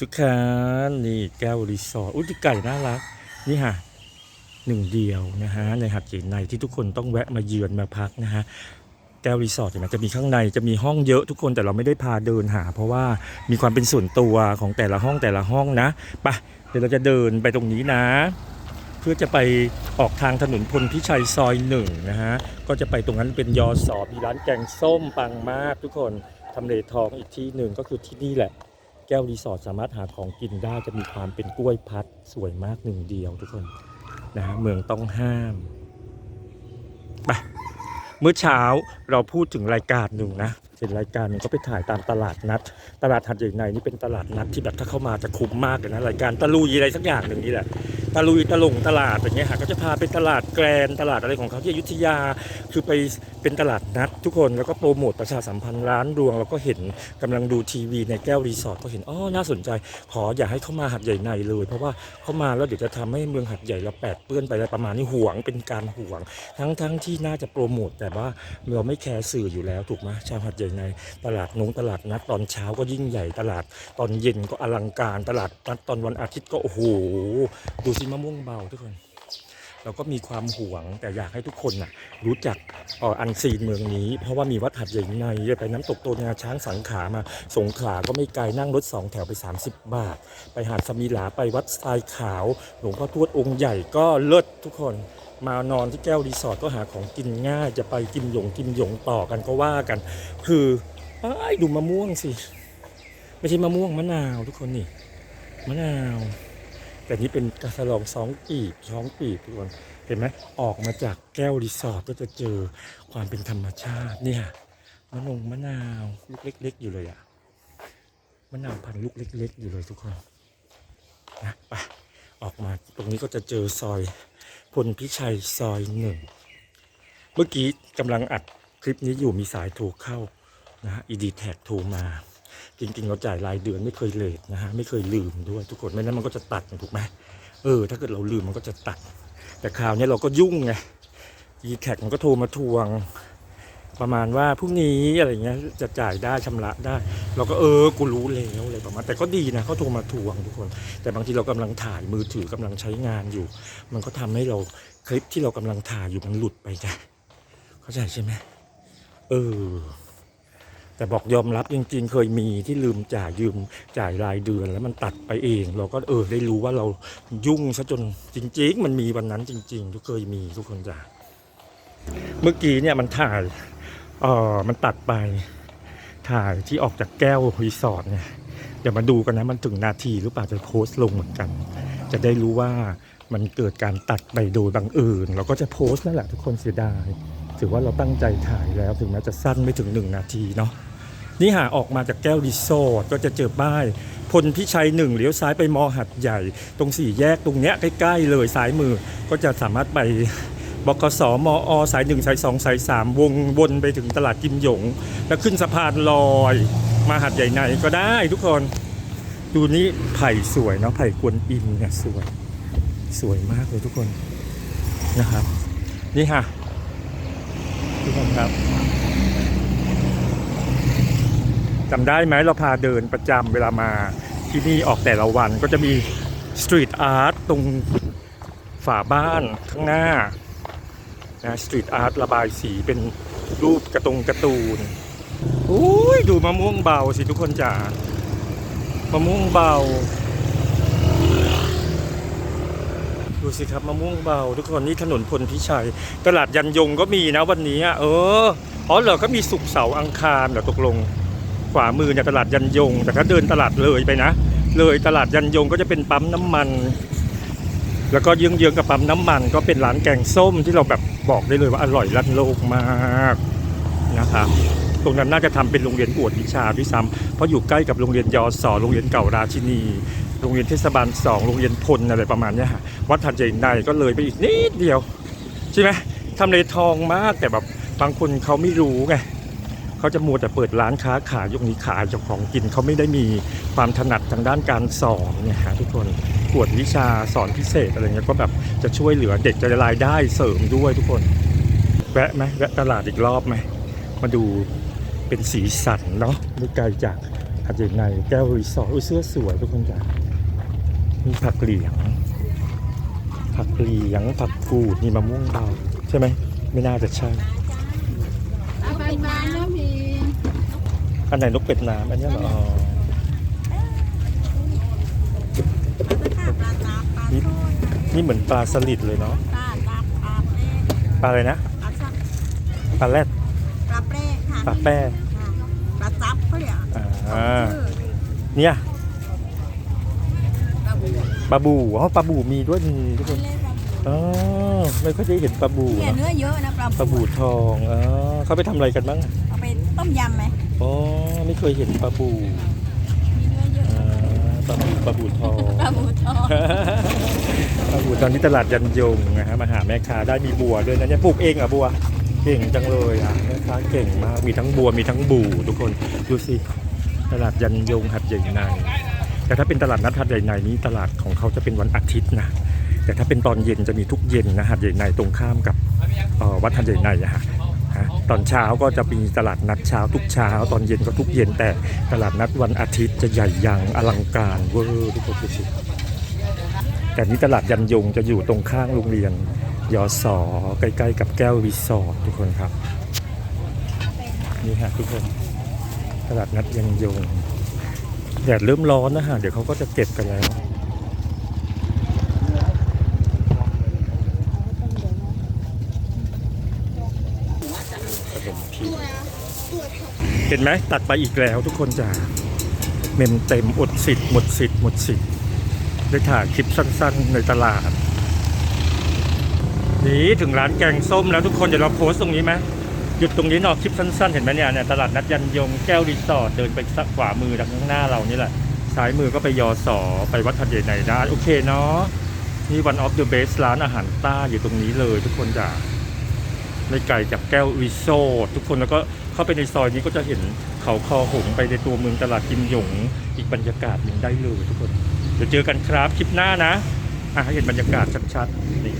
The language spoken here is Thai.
ทุกคนนี่แก้วรีสอร์ทอุ้ยไก่น่ารัก นี่ฮะหนึ่งเดียวนะฮะในหัดใหญ่ในที่ทุกคนต้องแวะมาเยือนมาพักนะฮะแก้วรีสอร์ทเห็นไหมจะมีข้างในจะมีห้องเยอะทุกคนแต่เราไม่ได้พาเดินหา เพราะว่ามีความเป็นส่วนตัวของแต่ละห้องแต่ละห้องนะไปเดี๋ยวเราจะเดินไปตรงนี้นะ เพื่อจะไปออกทางถนนพลพิชัยซอยหนึ่งนะฮะก็จะไปตรงนั้นเป็นยอสอมีร้านแกงส้มปังมากทุกคนทำเลทองอีกที่หนึ่งก็คือที่นี่แหละ แก้วรีสอร์ทสามารถหาของกินได้จะมีความเป็นกล้วยพัดสวยมากหนึ่งเดียวทุกคนนะฮะเมืองต้องห้ามไปเมื่อเช้าเราพูดถึงรายการหนึ่งนะ เป็นรายการหนึ่งก็ไปถ่ายตามตลาดนัด ตลาดหัดใหญ่ในนี่เป็นตลาดนัดที่แบบถ้าเข้ามาจะคุ้มมากเลยนะรายการตะลุยอะไรสักอย่างหนึ่งนี่แหละตะลุยตะลงตลาดอย่างเงี้ยค่ะก็จะพาไปตลาดแกรนตลาดอะไรของเขาที่อยุธยาคือไปเป็นตลาดนัด ทุกคนแล้วก็โปรโมทประชาสัมพันธ์ร้านรวงเราก็เห็นกำลังดูทีวีในแก้วรีสอร์ทก็เห็นอ๋อน่าสนใจ ขออย่าให้เข้ามาหัดใหญ่ในเลย เพราะว่าเข้ามาแล้วเดี๋ยวจะทำให้เมืองหัดใหญ่เราแปดเปื้อนไปอะไรประมาณนี้ห่วงเป็นการห่วง ทั้งทั้งที่น่าจะโปรโมทแต่ว่าเราไม่แคร์สื่ออยู่แล้วถูกไหมชาวหัดใหญ่ในตลาดนงตลาดนัดตอนเช้าก็ยิ่งใหญ่ตลาด ตอนเย็นก็อลังการตลาดนัดตอนวันอาทิตย์ก็โอ้โหดูสิมะม่วงเบาทุกคน เราก็มีความห่วงแต่อยากให้ทุกคนน่ะรู้จักอออันซีนเมืองนี้ เพราะว่ามีวัดหัดใหญ่ในไปน้ำตกโตนงาช้างสังขามา สงขลาก็ไม่ไกลนั่งรถสองแถวไป 30 บาท ไปหาดสมีหลาไปวัดทรายขาว หลวงพ่อทวดองค์ใหญ่ก็เลิศทุกคน มานอนที่แก้วรีสอร์ทก็หาของกินง่าย จะไปกินหยงกินหยงต่อกันก็ว่ากัน คือไอ้ดูมะม่วงสิ ไม่ใช่มะม่วงมะนาวทุกคนนี่มะนาว แต่นี่เป็นกระสลองสองปีบสองปีบทุกคนเห็นไหมออกมาจากแก้วรีสอร์ทก็จะเจอความเป็นธรรมชาติเนี่ยมะนงมะนาวลูกเล็ก ๆ อยู่เลยอะมะนาวพันลูกเล็ก ๆ อยู่เลยทุกคนนะไปออกมาตรงนี้ก็จะเจอซอย พลพิชัยซอยหนึ่ง เมื่อกี้กำลังอัดคลิปนี้อยู่มีสายโทรเข้านะฮะอีดีแท็กโทรมา จริงๆ เราจ่ายรายเดือนไม่เคยเลทนะฮะ ไม่เคยลืมด้วยทุกคนไม่นั้นมันก็จะตัดถูกไหมเออ ถ้าเกิดเราลืมมันก็จะตัด แต่คราวนี้เราก็ยุ่งไงอีแท็กมันก็โทรมาทวง ประมาณว่าพรุ่งนี้อะไรเงี้ยจะจ่ายได้ชำระได้ เราก็เออกูรู้แล้วอะไรประมาณแต่ก็ดีนะเขาโทรมาทวงทุกคน แต่บางทีเรากำลังถ่ายมือถือกำลังใช้งานอยู่ มันก็ทำให้เราคลิปที่เรากำลังถ่ายอยู่มันหลุดไปจ้ะเข้าใจใช่ไหมเออแต่บอกยอมรับจริงๆ เคยมีที่ลืมจ่ายยืมจ่ายรายเดือนแล้วมันตัดไปเอง เราก็เออได้รู้ว่าเรายุ่งซะจนจริง ๆ มันมีวันนั้นจริง ๆ ทุกเคยมีทุกคนจ้ะเมื่อกี้เนี่ยมันถ่าย เออมันตัดไปถ่ายที่ออกจากแก้วรีสอร์ทเนี่ยเดี๋ยวมาดูกันนะมันถึงนาทีหรือเปล่าจะโพสต์ลงเหมือนกัน จะได้รู้ว่ามันเกิดการตัดไปโดยบังเอิญเราก็จะโพสต์นั่นแหละทุกคนเสียดายถือว่าเราตั้งใจถ่ายแล้วถึงแม้จะสั้นไม่ถึงหนึ่งนาทีเนาะนี่หาออกมาจากแก้วรีสอร์ทก็จะเจอป้ายพลพิชัยหนึ่งเลี้ยวซ้ายไปมอหัดใหญ่ ตรงสี่แยกตรงเนี้ยใกล้ๆเลยซ้ายมือก็จะสามารถไป บกสมอสายหนึ่งสายสองสายสามวงวนไปถึงตลาดกิมหยง แล้วขึ้นสะพานลอย มาหัดใหญ่ในก็ได้ทุกคน ดูนี่ไผ่สวยเนาะไผ่กวนอิมเนี่ยสวยสวยมากเลยทุกคนนะครับ นี่ค่ะ ทุกคนครับจำได้ไหมเราพาเดินประจำเวลามาที่นี่ออกแต่ละวันก็จะมีสตรีทอาร์ตตรงฝาบ้านข้างหน้า นะสตรีทอาร์ตระบายสีเป็นรูปกระตงการ์ตูนอุ้ยดูมะม่วงเบาสิทุกคนจ๋ามะม่วงเบา ดูสิครับมะม่วงเบา ทุกคนนี่ถนนพลพิชัย ตลาดยันยงก็มีนะวันนี้เอออ๋อเหรอก็มีสุกเสาร์อังคารเหรอตกลง ขวามือเนี่ยตลาดยันยง แต่ถ้าเดินตลาดเลยไปนะ เลยตลาดยันยงก็จะเป็นปั๊มน้ำมัน แล้วก็เยื้องๆกับปั๊มน้ำมัน ก็เป็นร้านแกงส้มที่เราแบบบอกได้เลยว่าอร่อยลั่นโลกมากนะครับตรงนั้นน่าจะทำเป็นโรงเรียนกวดวิชาด้วยซ้ำเพราะอยู่ใกล้กับโรงเรียนยอสอโรงเรียนเก่าราชินี โรงเรียนเทศบาลสองโรงเรียนพลอะไรประมาณนี้ฮะวัดทันใจในก็เลยไปอีกนิดเดียว ใช่ไหมทำเลทองมากแต่แบบบางคนเขาไม่รู้ไงเขาจะมัวแต่เปิดร้านค้าขายยกนี้ขายเจ้าของกินเขาไม่ได้มีความถนัดทางด้านการสอนเนี่ยฮะทุกคน กวดวิชาสอนพิเศษอะไรเงี้ยก็แบบจะช่วยเหลือเด็กจะได้รายได้เสริมด้วยทุกคนแวะไหมแวะตลาดอีกรอบไหมมาดูเป็นสีสันเนาะไม่ไกลจากหหัดใหญ่ในแก้วรีสอร์ทอุ้ยเสื้อสวยทุกคนจ้ะมีผักเหลียง ผักเหลียงผักกูดมีมะม่วงเบาใช่ไหมไม่น่าจะใช่เอาไปมาแล้วมีอันไหนนกเป็ดน้ำอันเนี้ยเหรออ๋อนี่ นี่เหมือนปลาสลิดเลยเนาะปลาตาปลาเป้ปลาอะไรนะปลาซับปลาแรดปลาเป้ค่ะปลาแป้ค่ะปลาซับเขาเรียกอ่าชื่อเนี่ยปลาบูปลาบูอ๋อปลาบูมีด้วยนี่ทุกคนเล่นปลาบูอ๋อไม่ค่อยได้เห็นปลาบูเนี่ยเนาะเนื้อเยอะนะปลาปลาบูทองอ๋อเขาไปทำอะไรกันบ้างอะเอาไปต้มยำไหมอ๋อไม่เคยเห็นปลาบู ปลาบูปลาบูทองปลาบูทอดปลาบูตอนนี้ตลาดยันยงนะฮะมาหาแม่ค้าได้มีบัวด้วยนะเนี่ยปลูกเองเหรอะบัว เก่งจังเลยอะแม่ค้าเก่งมากมีทั้งบัวมีทั้งบูทุกคนดูสิตลาดยันยงหัดใหญ่ในแต่ถ้าเป็นตลาดนัดหัดใหญ่ในนี้ตลาดของเขาจะเป็นวันอาทิตย์นะแต่ถ้าเป็นตอนเย็นจะมีทุกเย็นนะหัดใหญ่ในตรงข้ามกับเอ่อวัดหัดใหญ่ในอะฮะ ฮะตอนเช้าก็จะมีตลาดนัดเช้าทุกเช้า ตอนเย็นก็ทุกเย็นแต่ตลาดนัดวันอาทิตย์จะใหญ่ยังอลังการเวอร์ทุกคนดูสิแต่นี้ตลาดยันยงจะอยู่ตรงข้างโรงเรียนยศใกล้ๆ กับแก้วรีสอร์ททุกคนครับนี่ฮะทุกคนตลาดนัดยันยงแดดเริ่มร้อนนะฮะเดี๋ยวเขาก็จะเก็บกันแล้ว ขนมพี เห็นไหมตัดไปอีกแล้วทุกคนจ้าเมมเต็มอดสิทธิ์หมดสิทธิ์หมดสิทธิ์ได้ถ่ายคลิปสั้นๆในตลาด นี่ถึงร้านแกงส้มแล้วทุกคนเดี๋ยวเราโพสต์ตรงนี้ไหมหยุดตรงนี้หนอคลิปสั้นๆ เห็นไหมเนี่ยเนี่ยตลาดนัดยันยงแก้วรีสอร์ทเดินไปสักขวามือทางข้างหน้าเรานี่แหละซ้ายมือก็ไปยอสอไปวัดทันเดชในได้โอเคเนาะนี่วันออฟเดอะเบสร้านอาหารใต้อยู่ตรงนี้เลยทุกคนจ้ะ ในไก่จากแก้ววิโซทุกคนแล้วก็เข้าไปในซอยนี้ก็จะเห็นเขาคอหงส์ไปในตัวเมืองตลาดกิมหยง อีกบรรยากาศหนึ่งได้เลยทุกคนเดี๋ยวเจอกันครับคลิปหน้านะอะเห็นบรรยากาศชัดๆนี่